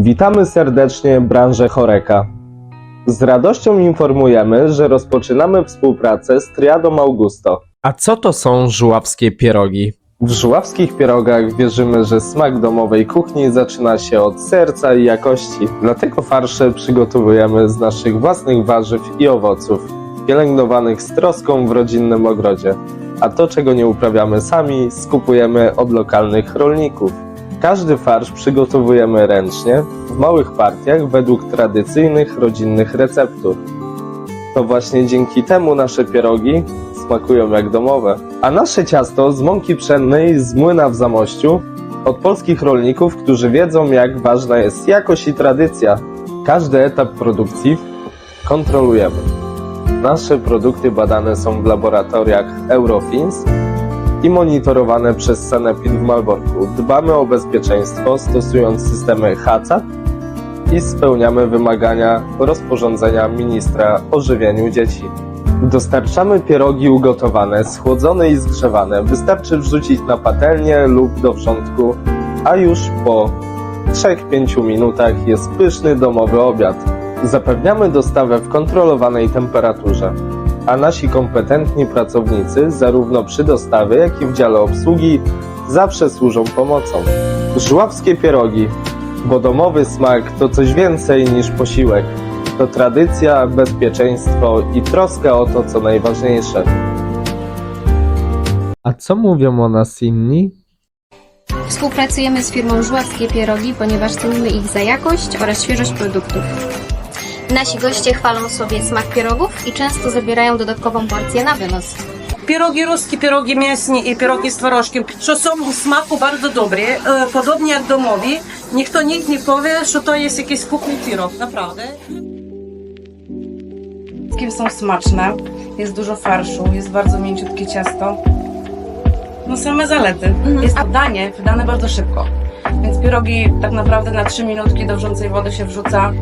Witamy serdecznie branżę Choreka. Z radością informujemy, że rozpoczynamy współpracę z Triadą Augusto. A co to są żuławskie pierogi? W żuławskich pierogach wierzymy, że smak domowej kuchni zaczyna się od serca i jakości. Dlatego farsze przygotowujemy z naszych własnych warzyw i owoców, pielęgnowanych z troską w rodzinnym ogrodzie. A to, czego nie uprawiamy sami, skupujemy od lokalnych rolników. Każdy farsz przygotowujemy ręcznie, w małych partiach według tradycyjnych rodzinnych receptur. To właśnie dzięki temu nasze pierogi smakują jak domowe. A nasze ciasto z mąki pszennej z młyna w Zamościu od polskich rolników, którzy wiedzą jak ważna jest jakość i tradycja. Każdy etap produkcji kontrolujemy. Nasze produkty badane są w laboratoriach Eurofins i monitorowane przez Sanepid w Malborku. Dbamy o bezpieczeństwo stosując systemy HACCP i spełniamy wymagania rozporządzenia ministra o żywieniu dzieci. Dostarczamy pierogi ugotowane, schłodzone i zgrzewane. Wystarczy wrzucić na patelnię lub do wrzątku, a już po 3-5 minutach jest pyszny domowy obiad. Zapewniamy dostawę w kontrolowanej temperaturze, a nasi kompetentni pracownicy zarówno przy dostawie, jak i w dziale obsługi zawsze służą pomocą. Żławskie pierogi, bo domowy smak to coś więcej niż posiłek. To tradycja, bezpieczeństwo i troska o to, co najważniejsze. A co mówią o nas inni? Współpracujemy z firmą Żuławskie Pierogi, ponieważ cenimy ich za jakość oraz świeżość produktów. Nasi goście chwalą sobie smak pierogów i często zabierają dodatkową porcję na wynos. Pierogi ruskie, pierogi mięsne i pierogi z twarożkiem, co są w smaku bardzo dobre, e, podobnie jak domowi. Nikt to nikt nie powie, że to jest jakiś kuchni pierog, naprawdę. Wszystkie są smaczne, jest dużo farszu, jest bardzo mięciutkie ciasto. No same zalety. Mhm. Jest danie wydane bardzo szybko, więc pierogi tak naprawdę na 3 minutki do wrzącej wody się wrzuca.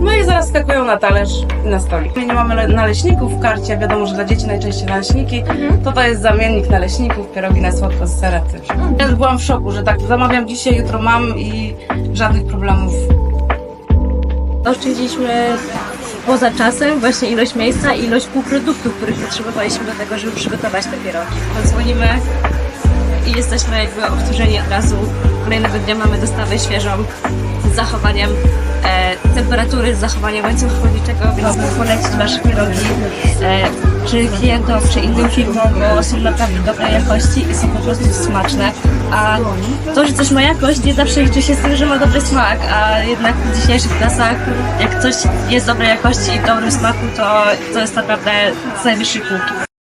No i zaraz skakują na talerz i na stolik. My nie mamy le- naleśników w karcie, wiadomo, że dla dzieci najczęściej naleśniki. To to jest zamiennik naleśników, pierogi na słodko z serem też. Ja byłam w szoku, że tak zamawiam dzisiaj, jutro mam i żadnych problemów oszczędziliśmy poza czasem właśnie ilość miejsca i ilość półproduktów, których potrzebowaliśmy do tego, żeby przygotować te pierogi. Dzwonimy i jesteśmy jakby obsłużeni od razu. Kolejnego dnia mamy dostawę świeżą z zachowaniem e, temperatury, z zachowaniem łańcucha chłodniczego, więc polecić Wasze pierogi e, czy klientom, czy innym firmom, bo są naprawdę dobrej jakości i są po prostu smaczne. A to, że coś ma jakość, nie zawsze liczy się z tym, że ma dobry smak, a jednak w dzisiejszych czasach, jak coś jest dobrej jakości i dobrym smaku, to, to jest naprawdę z najwyższej półki.